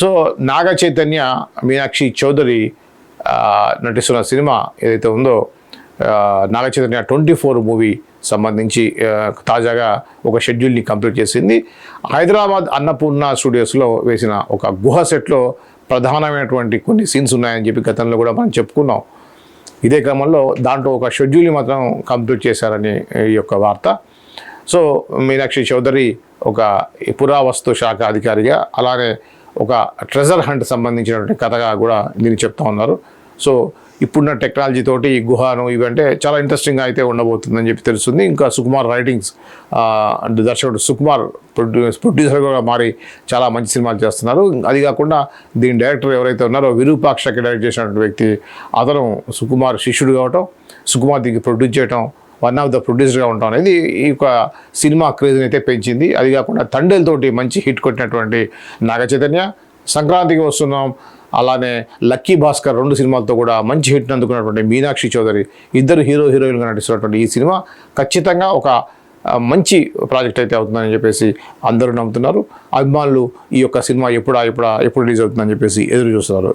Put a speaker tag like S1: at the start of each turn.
S1: So Naga Chaitanya Meenakshi Chaudhary నటిస్తున్న cinema ఏదైతే ఉందో Naga Chaitanya twenty four movie సంబంధించి తాజాగా ఒక షెడ్యూల్ని కంప్లీట్ చేసింది. హైదరాబాద్ అన్నపూర్ణ స్టూడియోస్లో వేసిన ఒక గుహ సెట్లో ప్రధానమైనటువంటి కొన్ని సీన్స్ ఉన్నాయని చెప్పి గతంలో కూడా మనం చెప్పుకున్నాం. ఇదే క్రమంలో దాంట్లో ఒక షెడ్యూల్ని మాత్రం కంప్లీట్ చేశారని ఈ యొక్క వార్త. సో మీనాక్షి చౌదరి ఒక పురావస్తు శాఖ అధికారిగా అలానే ఒక ట్రెజర్ హంట్ సంబంధించినటువంటి కథగా కూడా దీన్ని చెప్తా ఉన్నారు. సో ఇప్పుడున్న టెక్నాలజీ తోటి ఈ గుహను ఇవంటే చాలా ఇంట్రెస్టింగ్గా అయితే ఉండబోతుందని చెప్పి తెలుస్తుంది. ఇంకా సుకుమార్ రైటింగ్స్ ఆ, దర్శకుడు సుకుమార్ ప్రొడ్యూసర్ కూడా మారి చాలా మంచి సినిమాలు చేస్తున్నారు. అది కాకుండా దీని డైరెక్టర్ ఎవరైతే ఉన్నారో విరూపాక్షకి డైరెక్ట్ చేసినటువంటి వ్యక్తి అతను సుకుమార్ శిష్యుడు కావటం సుకుమార్ దీనికి ప్రొడ్యూస్ చేయటం వన్ ఆఫ్ ద ప్రొడ్యూసర్గా ఉండటం అనేది ఈ యొక్క సినిమా క్రేజ్ని అయితే పెంచింది. అది కాకుండా తండ్రిలతోటి మంచి హిట్ కొట్టినటువంటి నాగ చైతన్య. సంక్రాంతికి వస్తున్నాం. అలానే లక్కీ భాస్కర్ రెండు సినిమాలతో కూడా మంచి హిట్ అందుకున్నటువంటి మీనాక్షి చౌదరి. ఇద్దరు హీరో హీరోయిన్గా నటిస్తున్నటువంటి ఈ సినిమా ఖచ్చితంగా ఒక మంచి ప్రాజెక్ట్ అయితే అవుతుందని చెప్పేసి అందరూ నమ్ముతున్నారు. అభిమానులు ఈ యొక్క సినిమా ఎప్పుడా ఎప్పుడా ఎప్పుడు రిలీజ్ అవుతుందని చెప్పేసి ఎదురు చూస్తున్నారు.